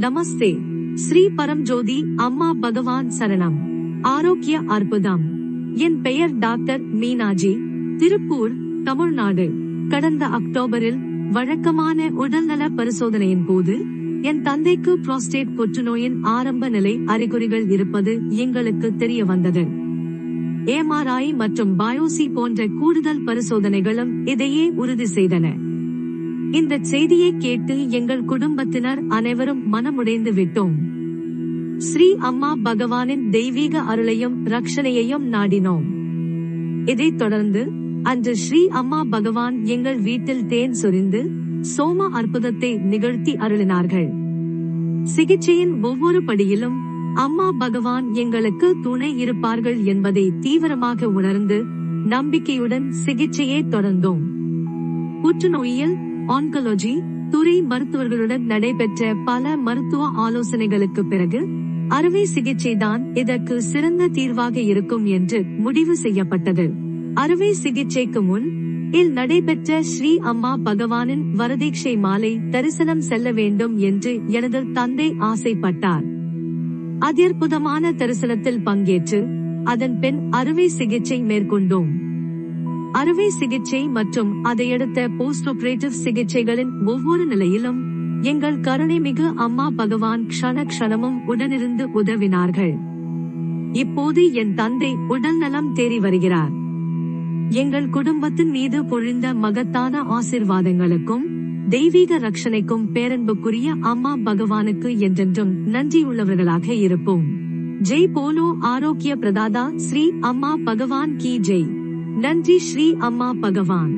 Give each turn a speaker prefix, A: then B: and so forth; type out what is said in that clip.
A: நமஸ்தே ஸ்ரீ பரம்ஜோதி அம்மா பகவான் சரணம் ஆரோக்கிய அற்புதம் என் பெயர் டாக்டர் மீனாஜி திருப்பூர் தமிழ்நாடு கடந்த அக்டோபரில் வழக்கமான உடல்நல பரிசோதனையின் போது என் தந்தைக்கு புரோஸ்டேட் புற்றுநோயின் ஆரம்ப நிலை அறிகுறிகள் இருப்பது எங்களுக்கு தெரிய வந்தது ஏமாராய் மற்றும் பயோசி போன்ற கூடுதல் பரிசோதனைகளும் இதையே உறுதி செய்தன இந்த செய்தியை கேட்டு எங்கள் குடும்பத்தினர் அனைவரும் மனமுடைந்து விட்டோம். ஸ்ரீ அம்மா பகவானின் தெய்வீக அருளையும் ரக்ஷணையையும் நாடினோம். இதைத் தொடர்ந்து அன்று ஸ்ரீ அம்மா பகவான் எங்கள் வீட்டில் தேன் சொரிந்து சோம அற்புதத்தை நிகழ்த்தி அருளினார்கள். சிகிச்சையின் ஒவ்வொரு படியிலும் அம்மா பகவான் எங்களுக்கு துணை இருப்பார்கள் என்பதை தீவிரமாக உணர்ந்து நம்பிக்கையுடன் சிகிச்சையை தொடர்ந்தோம். புற்றுநோயில் ஆன்கலோஜி துறை மருத்துவர்களுடன் நடைபெற்ற பல மருத்துவ ஆலோசனைகளுக்கு பிறகு அறுவை சிகிச்சை தான் இதற்கு சிறந்த தீர்வாக இருக்கும் என்று முடிவு செய்யப்பட்டது. அறுவை சிகிச்சைக்கு முன் இல் நடைபெற்ற ஸ்ரீ அம்மா பகவானின் வரதீட்சை மாலை தரிசனம் செல்ல வேண்டும் என்று எனது தந்தை ஆசைப்பட்டார். அதிர்புதமான தரிசனத்தில் பங்கேற்று அதன் பின் அறுவை சிகிச்சை மேற்கொண்டோம். அறுவை சிகிச்சை மற்றும் அதையடுத்த போஸ்ட் ஆபரேட்டிவ் சிகிச்சைகளின் ஒவ்வொரு நிலையிலும் எங்கள் கருணைமிகு அம்மா பகவான் க்ஷண க்ஷணமும் உடனிருந்து உதவினார்கள். இப்போது என் தந்தை உடல் நலம் தேறி வருகிறார். எங்கள் குடும்பத்தின் மீது பொழிந்த மகத்தான ஆசிர்வாதங்களுக்கும் தெய்வீக ரட்சணைக்கும் பேரன்புக்குரிய அம்மா பகவானுக்கு என்றென்றும் நன்றியுள்ளவர்களாக இருப்போம். ஜெய் போலோ ஆரோக்கிய பிரதாதா ஸ்ரீ அம்மா பகவான் கி ஜெய். நன்றி ஸ்ரீ அம்மா பகவான்